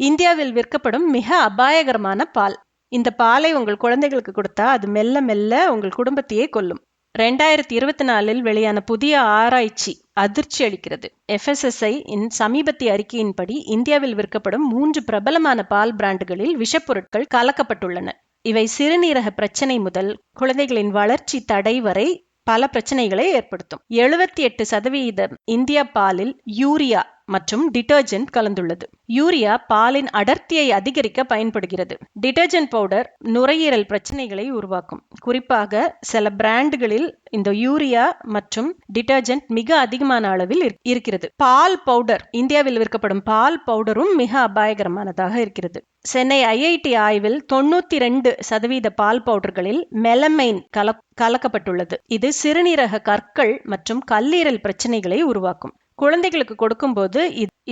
இந்தியாவில் விற்கப்படும் மிக அபாயகரமான பால். இந்த பாலை உங்கள் குழந்தைகளுக்கு கொடுத்தா அது மெல்ல மெல்ல உங்கள் குடும்பத்தையே கொல்லும். ரெண்டாயிரத்தி இருபத்தி நாலில் வெளியான புதிய ஆராய்ச்சி அதிர்ச்சி அளிக்கிறது. எஃப்எஸ்எஸ்ஐ இன் சமீபத்திய அறிக்கையின்படி இந்தியாவில் விற்கப்படும் மூன்று பிரபலமான பால் பிராண்டுகளில் விஷப்பொருட்கள் கலக்கப்பட்டுள்ளன. இவை சிறுநீரக பிரச்சனை முதல் குழந்தைகளின் வளர்ச்சி தடை வரை பல பிரச்சனைகளை ஏற்படுத்தும். எழுபத்தி எட்டு சதவீதம் இந்தியா பாலில் யூரியா மற்றும் டிட்டர்ஜென்ட் கலந்துள்ளது. யூரியா பாலின் அடர்த்தியை அதிகரிக்க பயன்படுகிறது. டிட்டர்ஜென்ட் பவுடர் நுரையீரல் பிரச்சனைகளை உருவாக்கும். குறிப்பாக சில பிராண்டுகளில் இந்த யூரியா மற்றும் டிட்டர்ஜென்ட் மிக அதிகமான அளவில் இருக்கிறது. பால் பவுடர் இந்தியாவில் விற்கப்படும் பால் பவுடரும் மிக அபாயகரமானதாக இருக்கிறது. சென்னை ஐஐடி ஆய்வில் தொண்ணூத்தி ரெண்டு சதவீத பால் பவுடர்களில் மெலமைன் கல கலக்கப்பட்டுள்ளது. இது சிறுநீரக கற்கள் மற்றும் கல்லீரல் பிரச்சனைகளை உருவாக்கும். குழந்தைகளுக்கு கொடுக்கும்போது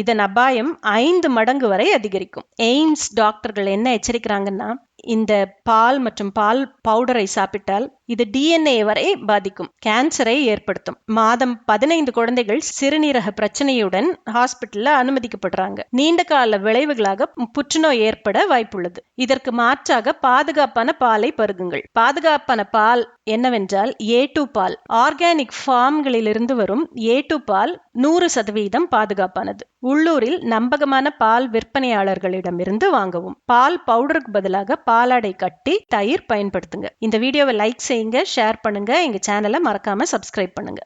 இதன் அபாயம் ஐந்து மடங்கு வரை அதிகரிக்கும். எய்ம்ஸ் டாக்டர்கள் என்ன எச்சரிக்கிறாங்கன்னா இந்த பால் மற்றும் பால் பவுடரை சாப்பிட்டால் இது டிஎன்ஏ வரை பாதிக்கும் கேன்சரை ஏற்படுத்தும். மாதம் பதினைந்து குழந்தைகள் சிறுநீரக பிரச்சனையுடன் ஹாஸ்பிட்டல்ல அனுமதிக்கப்படுறாங்க. நீண்ட கால விளைவுகளாக புற்றுநோய் ஏற்பட வாய்ப்புள்ளது. இதற்கு மாற்றாக பாதுகாப்பான பாலை பருகுங்கள். பாதுகாப்பான பால் என்னவென்றால் ஏ டூ பால். ஆர்கானிக் ஃபார்ம்களிலிருந்து வரும் ஏ டூ பால் நூறு சதவீதம் பாதுகாப்பானது. உள்ளூரில் நம்பகமான பால் விற்பனையாளர்களிடமிருந்து வாங்கவும். பால் பவுடருக்கு பதிலாக பாலாடை கட்டி தயிர் பயன்படுத்துங்க. இந்த வீடியோவை லைக் செய்யுங்க ஷேர் பண்ணுங்க. எங்க சேனலை மறக்காம சப்ஸ்கிரைப் பண்ணுங்க.